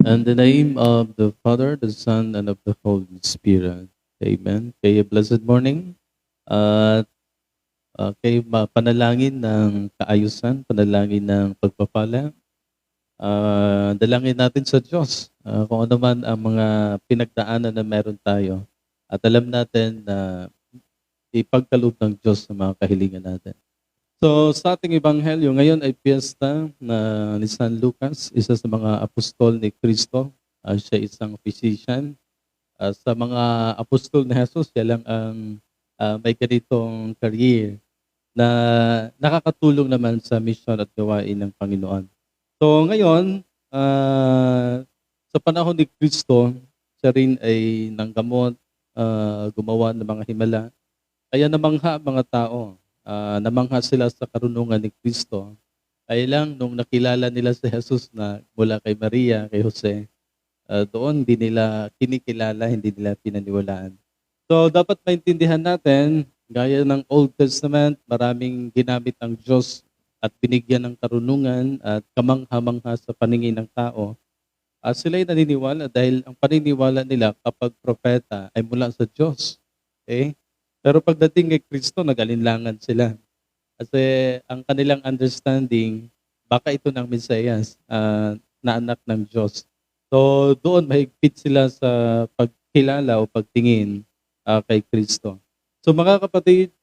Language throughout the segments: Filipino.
In the name of the Father, the Son, and of the Holy Spirit. Amen. Kaya blessed morning. At uh, kay panalangin ng kaayusan, panalangin ng pagpapala. Uh, dalangin natin sa Diyos uh, kung ano man ang mga pinagdaanan na meron tayo. At alam natin na ipagkaloob ng Diyos sa mga kahilingan natin. So sa ating ebanghelyo, ngayon ay piyesta na ni San Lucas, isa sa mga apostol ni Kristo. Uh, siya isang physician. Uh, sa mga apostol ni Jesus, siya lang ang uh, may ganitong career na nakakatulong naman sa mission at gawain ng Panginoon. So ngayon, uh, sa panahon ni Kristo, siya rin ay nanggamot, uh, gumawa ng mga himala. Kaya namangha mga tao uh, namangha sila sa karunungan ni Kristo. Kaya lang, nung nakilala nila si Jesus na mula kay Maria, kay Jose, uh, doon hindi nila kinikilala, hindi nila pinaniwalaan. So, dapat maintindihan natin, gaya ng Old Testament, maraming ginamit ang Diyos at binigyan ng karunungan at kamangha-mangha sa paningin ng tao. Uh, sila'y naniniwala dahil ang paniniwala nila kapag propeta ay mula sa Diyos. Okay? Pero pagdating kay Kristo, nag-alinlangan sila. Kasi ang kanilang understanding, baka ito ng Mesiyas uh, na anak ng Diyos. So doon mahigpit sila sa pagkilala o pagtingin uh, kay Kristo. So mga kapatid,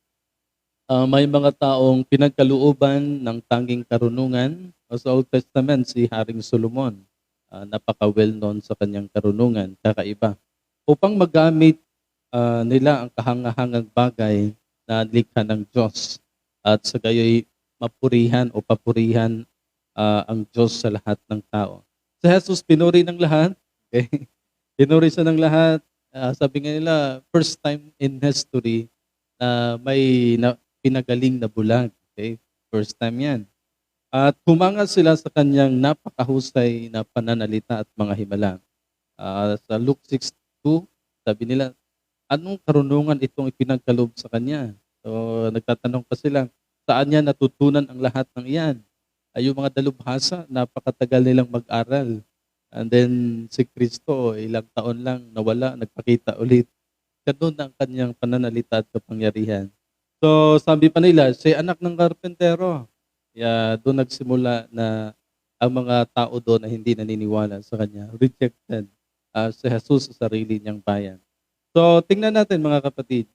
uh, may mga taong pinagkalooban ng tanging karunungan. Sa Old Testament, si Haring Solomon, uh, napaka-well-known sa kanyang karunungan, kakaiba. Upang magamit uh, nila ang kahangahangang bagay na likha ng Diyos at sa gayoy mapurihan o papurihan uh, ang Diyos sa lahat ng tao. Sa Jesus, pinuri ng lahat. Okay? Pinuri siya ng lahat. Uh, sabi nga nila, first time in history na may na, pinagaling na bulag. Okay? First time yan. At humanga sila sa kanyang napakahusay na pananalita at mga himala. Uh, sa Luke 6.2, sabi nila, anong karunungan itong ipinagkaloob sa kanya? So, nagtatanong pa sila, saan niya natutunan ang lahat ng iyan? Ay yung mga dalubhasa, napakatagal nilang mag-aral. And then si Kristo, ilang taon lang nawala, nagpakita ulit. Ganun ang kanyang pananalita at kapangyarihan. So sabi pa nila, si anak ng karpentero. Kaya doon nagsimula na ang mga tao doon na hindi naniniwala sa kanya, rejected uh, si Jesus sa sarili niyang bayan. So, tingnan natin mga kapatid.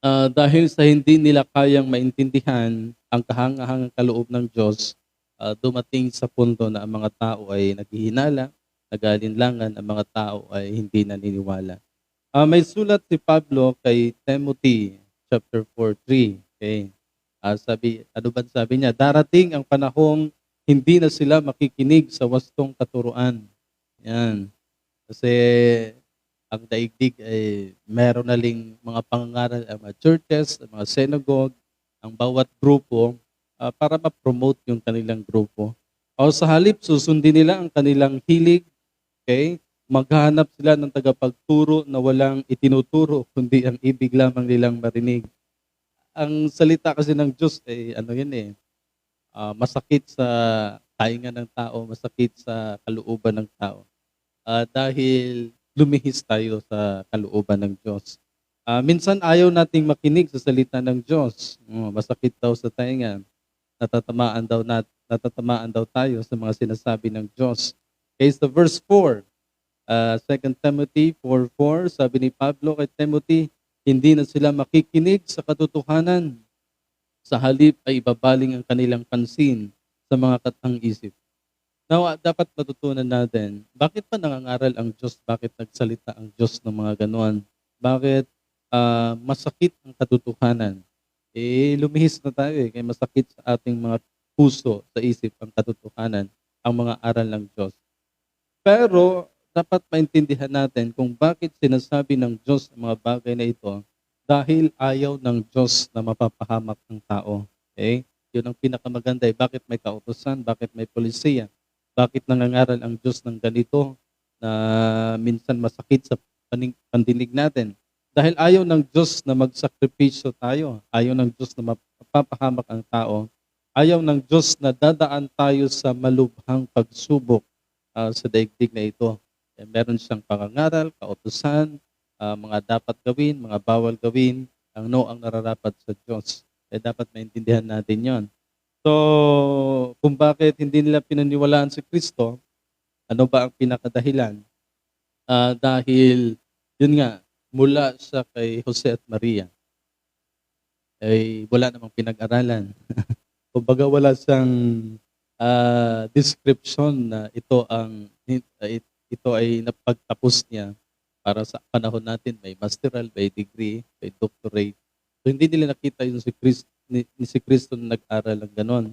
Uh, dahil sa hindi nila kayang maintindihan ang kahangahangang kaloob ng Diyos, uh, dumating sa punto na ang mga tao ay naghihinala, nagalinlangan, ang mga tao ay hindi naniniwala. Uh, may sulat si Pablo kay Timothy, chapter 4.3. Okay. Uh, sabi, ano ba sabi niya? Darating ang panahong hindi na sila makikinig sa wastong katuruan. Yan. Kasi ang daigdig ay meron na ling mga pangangaral, ang mga churches, ang mga synagogue, ang bawat grupo uh, para ma-promote yung kanilang grupo. O sa halip, susundin nila ang kanilang hilig, okay? maghanap sila ng tagapagturo na walang itinuturo, kundi ang ibig lamang nilang marinig. Ang salita kasi ng Diyos ay ano yan eh, uh, masakit sa tainga ng tao, masakit sa kalooban ng tao. Uh, dahil lumihis tayo sa kalooban ng Diyos. Uh, minsan ayaw nating makinig sa salita ng Diyos. Oh, masakit daw sa tainga. Natatamaan daw, nat, natatamaan daw tayo sa mga sinasabi ng Diyos. Okay, so verse 4, uh, 2 Timothy 4.4, sabi ni Pablo kay Timothy, hindi na sila makikinig sa katotohanan. Sa halip ay ibabaling ang kanilang pansin sa mga katang-isip. Now, ah, dapat matutunan natin, bakit pa nangangaral ang Diyos? Bakit nagsalita ang Diyos ng mga ganuan? Bakit uh, masakit ang katotohanan? Eh, lumihis na tayo eh, kaya masakit sa ating mga puso, sa isip, ang katotohanan, ang mga aral ng Diyos. Pero, dapat maintindihan natin kung bakit sinasabi ng Diyos ang mga bagay na ito dahil ayaw ng Diyos na mapapahamak ng tao. Okay? Yun ang pinakamaganda eh. Bakit may kautosan? Bakit may polisiya? Bakit nangangaral ang Diyos ng ganito na minsan masakit sa pandinig natin? Dahil ayaw ng Diyos na magsakripisyo tayo. Ayaw ng Diyos na mapapahamak ang tao. Ayaw ng Diyos na dadaan tayo sa malubhang pagsubok ah, sa daigdig na ito. Eh, meron siyang pangangaral, kautusan, ah, mga dapat gawin, mga bawal gawin, ano ang nararapat sa Diyos. Eh, dapat maintindihan natin yon. So, kung bakit hindi nila pinaniwalaan si Kristo, ano ba ang pinakadahilan? Ah, dahil, yun nga, mula sa kay Jose at Maria, ay wala namang pinag-aralan. Kumbaga wala siyang ah, description na ito ang it- ito ay napagtapos niya para sa panahon natin may masteral, may degree, may doctorate. So hindi nila nakita yung si Kristo ni, ni si Kristo na nag-aral ng ganon.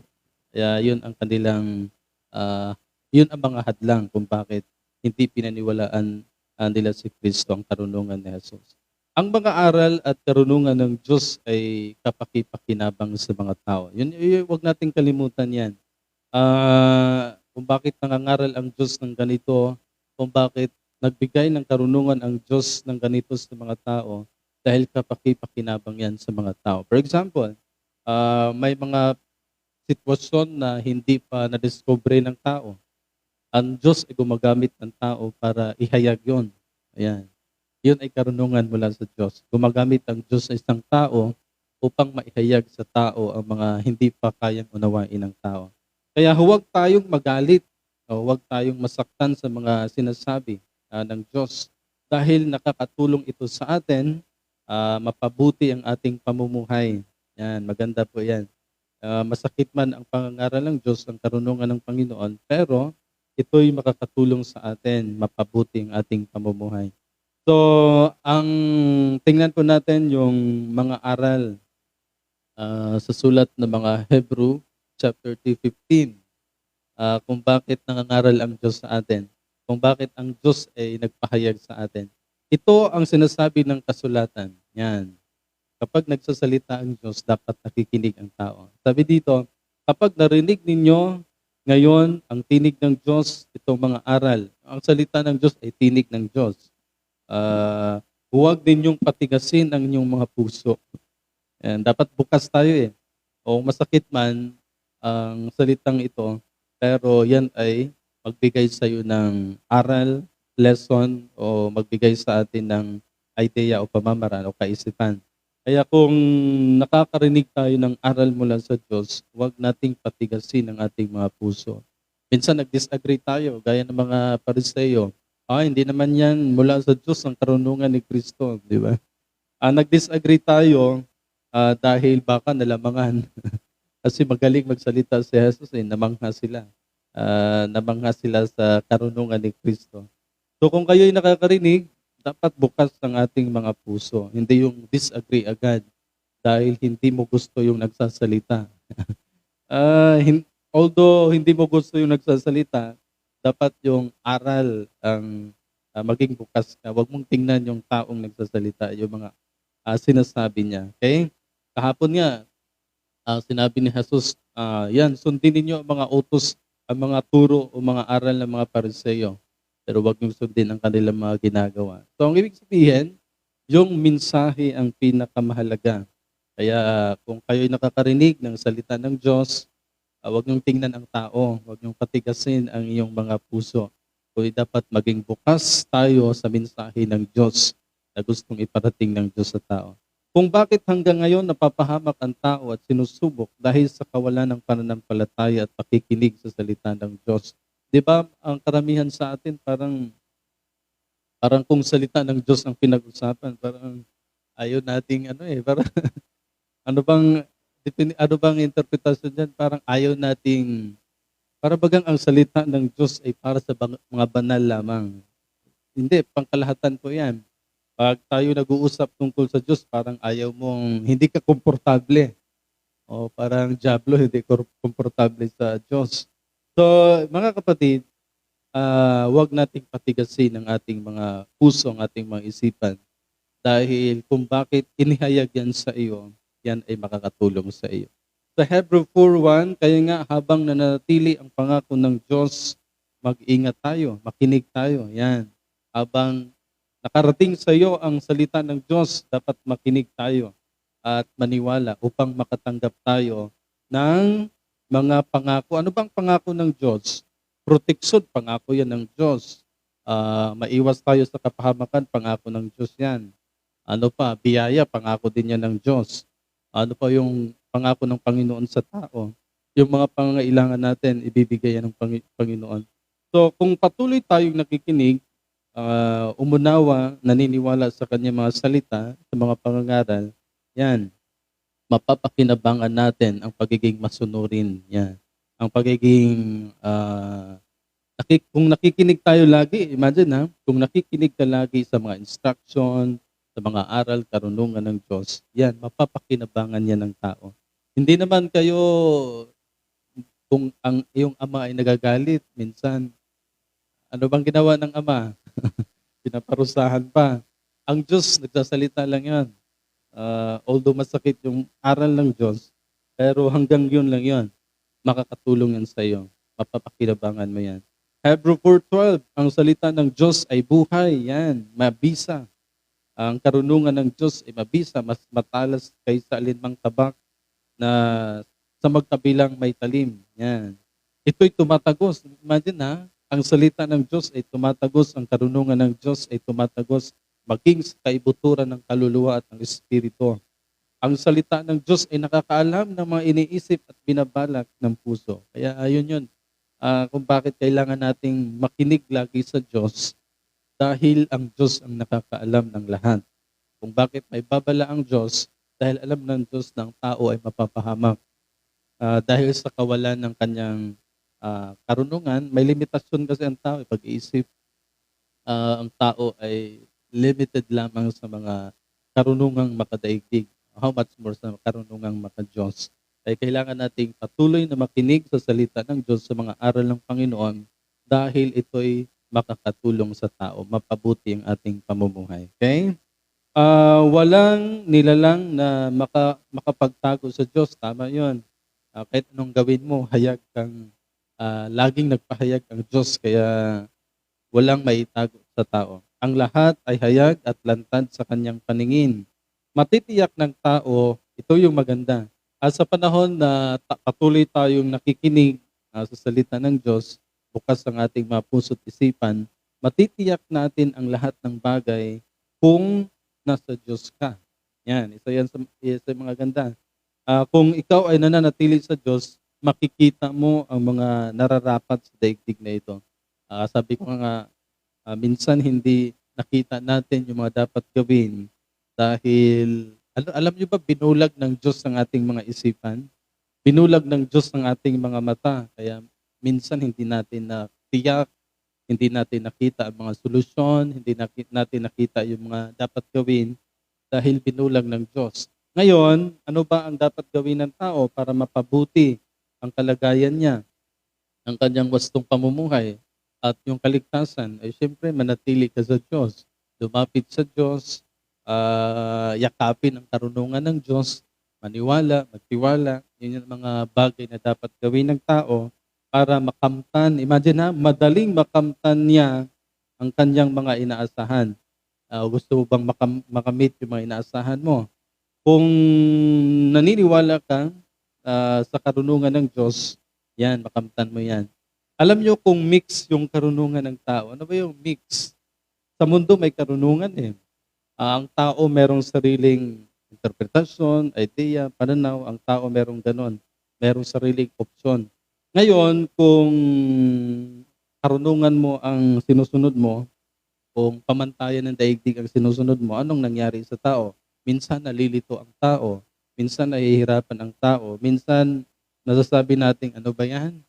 Kaya yun ang kanilang ah, yun ang mga hadlang kung bakit hindi pinaniwalaan ah, nila si Kristo ang karunungan ni Jesus. Ang mga aral at karunungan ng Diyos ay kapaki-pakinabang sa mga tao. Yun, yun, wag nating kalimutan yan. Ah, kung bakit nangangaral ang Diyos ng ganito, kung bakit nagbigay ng karunungan ang Diyos ng ganito sa mga tao, dahil kapaki-pakinabang yan sa mga tao. For example, ah, may mga sitwasyon na hindi pa na-discover ng tao. Ang Diyos ay gumagamit ng tao para ihayag yon. Ayan. Yun ay karunungan mula sa Diyos. Gumagamit ang Diyos sa isang tao upang maihayag sa tao ang mga hindi pa kayang unawain ng tao. Kaya huwag tayong magalit o huwag tayong masaktan sa mga sinasabi ah, ng Diyos dahil nakakatulong ito sa atin ah, mapabuti ang ating pamumuhay. Yan, maganda po yan. Ah, masakit man ang pangangaral ng Diyos, ang karunungan ng Panginoon, pero ito'y makakatulong sa atin mapabuti ang ating pamumuhay. So, ang tingnan po natin yung mga aral ah, sa sulat ng mga Hebrew chapter 3:15. Ah, kung bakit nangangaral ang Diyos sa atin, kung bakit ang Diyos ay nagpahayag sa atin. Ito ang sinasabi ng kasulatan. Yan. Kapag nagsasalita ang Diyos, dapat nakikinig ang tao. Sabi dito, kapag narinig ninyo ngayon ang tinig ng Diyos, itong mga aral, ang salita ng Diyos ay tinig ng Diyos. Ah, huwag ninyong patigasin ang inyong mga puso. Yan, dapat bukas tayo eh. O masakit man ang salitang ito, pero yan ay magbigay sa iyo ng aral, lesson, o magbigay sa atin ng idea o pamamaraan o kaisipan. Kaya kung nakakarinig tayo ng aral mula sa Diyos, huwag nating patigasin ang ating mga puso. Minsan nag-disagree tayo, gaya ng mga pariseyo. Ah, hindi naman yan mula sa Diyos ang karunungan ni Kristo, di ba? Ah, nag-disagree tayo ah, dahil baka nalamangan. Kasi magaling magsalita si Jesus, eh, namangha sila. Ah, namangha sila sa karunungan ni Kristo. So kung kayo'y nakakarinig, dapat bukas ang ating mga puso. Hindi yung disagree agad dahil hindi mo gusto yung nagsasalita. Ah, hin- although hindi mo gusto yung nagsasalita, dapat yung aral ang ah, maging bukas ka. Huwag mong tingnan yung taong nagsasalita, yung mga ah, sinasabi niya. Okay? Kahapon nga, ah, sinabi ni Jesus, ah, yan, sundin ninyo ang mga utos, ang mga turo o mga aral ng mga pariseyo. Pero huwag niyong sundin ang kanilang mga ginagawa. So, ang ibig sabihin, yung mensahe ang pinakamahalaga. Kaya kung kayo'y nakakarinig ng salita ng Diyos, ah, huwag niyong tingnan ang tao, huwag niyong patigasin ang iyong mga puso. Kundi dapat maging bukas tayo sa mensahe ng Diyos na gustong iparating ng Diyos sa tao. Kung bakit hanggang ngayon napapahamak ang tao at sinusubok dahil sa kawalan ng pananampalataya at pakikinig sa salita ng Diyos. Di ba, ang karamihan sa atin parang parang kung salita ng Diyos ang pinag-usapan, parang ayaw nating ano eh, parang ano bang ano bang interpretasyon diyan? Parang ayaw nating para bagang ang salita ng Diyos ay para sa bang- mga banal lamang. Hindi, pangkalahatan po 'yan. Pag tayo nag-uusap tungkol sa Diyos, parang ayaw mong hindi ka komportable. O parang diablo hindi ko komportable sa Diyos. So, mga kapatid, ah wag nating patigasin ang ating mga puso, ang ating mga isipan. Dahil kung bakit inihayag yan sa iyo, yan ay makakatulong sa iyo. Sa Hebrew 4.1, kaya nga habang nanatili ang pangako ng Diyos, mag-ingat tayo, makinig tayo. Yan. Habang nakarating sa iyo ang salita ng Diyos, dapat makinig tayo at maniwala upang makatanggap tayo ng mga pangako. Ano bang pangako ng Diyos? proteksyon, pangako yan ng Diyos. Ah, maiwas tayo sa kapahamakan, pangako ng Diyos yan. Ano pa, biyaya, pangako din yan ng Diyos. Ano pa yung pangako ng Panginoon sa tao? Yung mga pangangailangan natin, ibibigay yan ng Pangi- Panginoon. So, kung patuloy tayong nakikinig, ah, umunawa, naniniwala sa kanyang mga salita, sa mga pangangaral, yan, mapapakinabangan natin ang pagiging masunurin. Yan. Ang pagiging, ah, nakik- kung nakikinig tayo lagi, imagine ha, kung nakikinig ka lagi sa mga instruction, sa mga aral, karunungan ng Diyos, yan, mapapakinabangan yan ng tao. Hindi naman kayo, kung ang iyong ama ay nagagalit, minsan, ano bang ginawa ng ama? Pinaparusahan pa. Ang Diyos, nagsasalita lang yan. Ah, although masakit yung aral ng Diyos, pero hanggang yun lang yun. Makakatulong yan sa iyo. Mapapakinabangan mo yan. Hebrew 4.12, ang salita ng Diyos ay buhay. Yan, mabisa. Ang karunungan ng Diyos ay mabisa, mas matalas kaysa alinmang tabak na sa magkabilang may talim. Yan. Ito'y tumatagos. Imagine ha, ang salita ng Diyos ay tumatagos, ang karunungan ng Diyos ay tumatagos maging sa kaibuturan ng kaluluwa at ng espiritu. Ang salita ng Diyos ay nakakaalam ng mga iniisip at binabalak ng puso. Kaya ayun yun, ah, kung bakit kailangan nating makinig lagi sa Diyos dahil ang Diyos ang nakakaalam ng lahat. Kung bakit may babala ang Diyos dahil alam ng Diyos na ang tao ay mapapahamak. Ah, dahil sa kawalan ng kanyang ah, karunungan, may limitasyon kasi ang tao, eh, pag-iisip. Ah, ang tao ay limited lamang sa mga karunungang makadaigdig. How much more sa karunungang makadiyos. Ay kailangan nating patuloy na makinig sa salita ng Diyos sa mga aral ng Panginoon dahil ito'y makakatulong sa tao, mapabuti ang ating pamumuhay. Okay? Ah, walang nilalang na maka, makapagtago sa Diyos. Tama yon. Ah, kahit anong gawin mo, hayag kang, ah, laging nagpahayag ang Diyos, kaya walang maitago sa tao. Ang lahat ay hayag at lantad sa kanyang paningin. Matitiyak ng tao, ito yung maganda. At sa panahon na patuloy tayong nakikinig ah, sa salita ng Diyos, bukas ang ating mga puso't isipan, matitiyak natin ang lahat ng bagay kung nasa Diyos ka. Yan, isa yan sa, isa yung mga ganda. Ah, kung ikaw ay nananatili sa Diyos, makikita mo ang mga nararapat sa daigdig na ito. Ah, sabi ko nga, ah, minsan hindi nakita natin yung mga dapat gawin dahil, alam, alam niyo ba, binulag ng Diyos ang ating mga isipan? Binulag ng Diyos ang ating mga mata. Kaya minsan hindi natin na tiyak, hindi natin nakita ang mga solusyon, hindi natin nakita yung mga dapat gawin dahil binulag ng Diyos. Ngayon, ano ba ang dapat gawin ng tao para mapabuti ang kalagayan niya, ang kanyang wastong pamumuhay at yung kaligtasan ay siyempre manatili ka sa Diyos. Lumapit sa Diyos, ah, yakapin ang karunungan ng Diyos, maniwala, magtiwala. Yun yung mga bagay na dapat gawin ng tao para makamtan. Imagine na, madaling makamtan niya ang kanyang mga inaasahan. Ah, gusto mo bang makam- makamit yung mga inaasahan mo? Kung naniniwala ka ah, sa karunungan ng Diyos, yan, makamtan mo yan. Alam nyo kung mix yung karunungan ng tao. Ano ba yung mix? Sa mundo may karunungan eh. Ah, ang tao merong sariling interpretasyon, idea, pananaw. Ang tao merong ganon. Merong sariling opsyon. Ngayon, kung karunungan mo ang sinusunod mo, kung pamantayan ng daigdig ang sinusunod mo, anong nangyari sa tao? Minsan nalilito ang tao. Minsan nahihirapan ang tao. Minsan nasasabi natin, ano ba yan?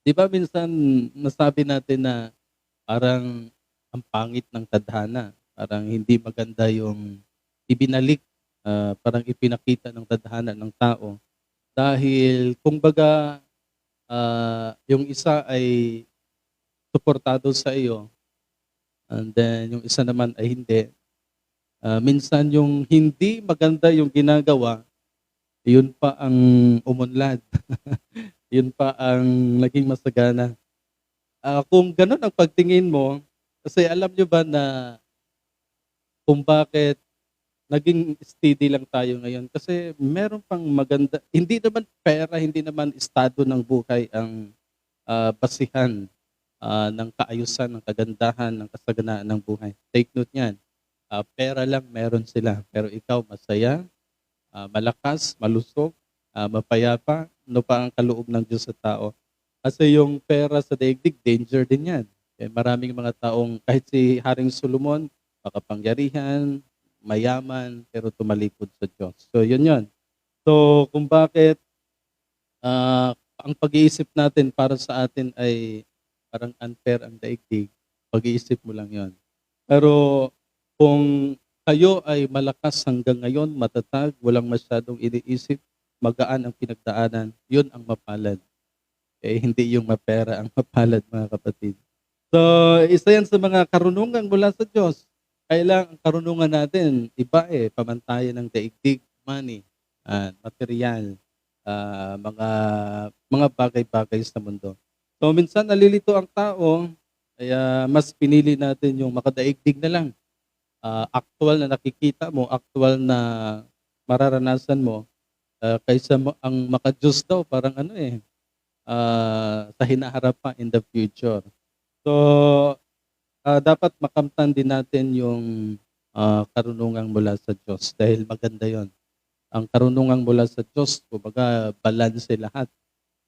Di ba minsan nasabi natin na parang ang pangit ng tadhana. Parang hindi maganda yung ibinalik, ah, parang ipinakita ng tadhana ng tao. Dahil kung baga ah, yung isa ay suportado sa iyo, and then yung isa naman ay hindi. Ah, minsan yung hindi maganda yung ginagawa, yun pa ang umunlad. yun pa ang naging masagana. Ah, kung ganun ang pagtingin mo, kasi alam nyo ba na kung bakit naging steady lang tayo ngayon? Kasi meron pang maganda, hindi naman pera, hindi naman estado ng buhay ang ah, basihan ah, ng kaayusan, ng kagandahan, ng kasaganaan ng buhay. Take note niyan. Ah, pera lang meron sila, pero ikaw masaya, ah, malakas, malusog, ah, mapayapa, ano pa ang kaloob ng Diyos sa tao. Kasi yung pera sa daigdig, danger din yan. Eh, maraming mga taong, kahit si Haring Solomon, makapangyarihan, mayaman, pero tumalikod sa Diyos. So, yun yun. So, kung bakit ah, ang pag-iisip natin para sa atin ay parang unfair ang daigdig, pag-iisip mo lang yon. Pero kung kayo ay malakas hanggang ngayon, matatag, walang masyadong iniisip, magaan ang pinagdaanan, yun ang mapalad. Eh, hindi yung mapera ang mapalad, mga kapatid. So, isa yan sa mga karunungan mula sa Diyos. Kailang ang karunungan natin, iba eh, pamantayan ng daigdig, money, ah, material, ah, mga mga bagay-bagay sa mundo. So, minsan nalilito ang tao, kaya mas pinili natin yung makadaigdig na lang. Ah, actual na nakikita mo, actual na mararanasan mo, ah, kaysa ang makajus daw, parang ano eh, ah, sa hinaharap pa in the future. So, ah, dapat makamtan din natin yung ah, karunungan mula sa Diyos dahil maganda yon. Ang karunungan mula sa Diyos, kumbaga balance lahat.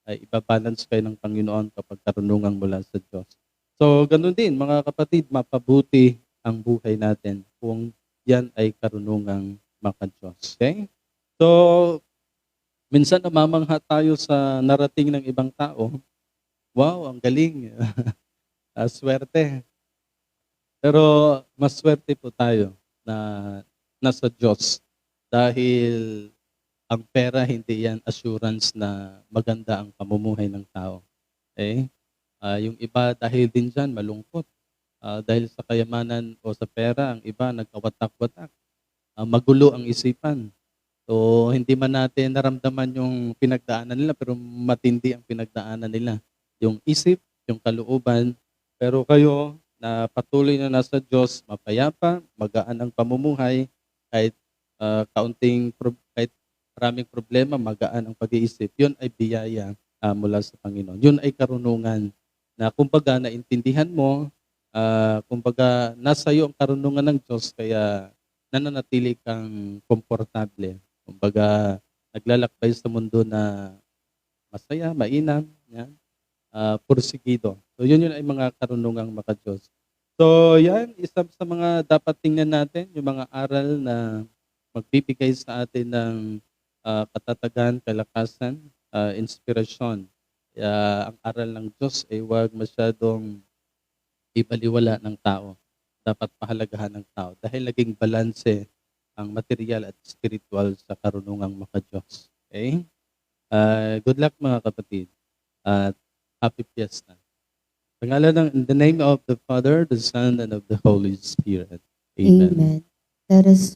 Ay ibabalance kayo ng Panginoon kapag karunungan mula sa Diyos. So, ganun din, mga kapatid, mapabuti ang buhay natin kung yan ay karunungang maka-Diyos. Okay? So, minsan namamangha tayo sa narating ng ibang tao. Wow, ang galing. Ah, swerte. Pero mas swerte po tayo na nasa Diyos dahil ang pera hindi yan assurance na maganda ang pamumuhay ng tao. Okay? Ah, yung iba dahil din dyan malungkot. Ah, dahil sa kayamanan o sa pera, ang iba nagkawatak-watak. Ah, magulo ang isipan. So, hindi man natin naramdaman yung pinagdaanan nila, pero matindi ang pinagdaanan nila. Yung isip, yung kalooban. Pero kayo, na patuloy na nasa Diyos, mapayapa, magaan ang pamumuhay, kahit ah, kaunting, kahit maraming problema, magaan ang pag-iisip. Yun ay biyaya ah, mula sa Panginoon. Yun ay karunungan na kumbaga naintindihan mo, ah, kumbaga nasa iyo ang karunungan ng Diyos, kaya nananatili kang komportable. Kumbaga, naglalakbay sa mundo na masaya, mainam, yan, ah, pursigido. So, yun yun ay mga karunungang maka-Diyos. So, yan, isa sa mga dapat tingnan natin, yung mga aral na magbibigay sa atin ng ah, katatagan, kalakasan, ah, inspirasyon. Kaya ang aral ng Diyos ay huwag masyadong ibaliwala ng tao. Dapat pahalagahan ng tao dahil naging balanse ang material at spiritual sa karunungang maka-Diyos. Okay? Ah, good luck mga kapatid at happy fiesta. Pangalan ng in the name of the Father, the Son, and of the Holy Spirit. Amen. Amen. Let us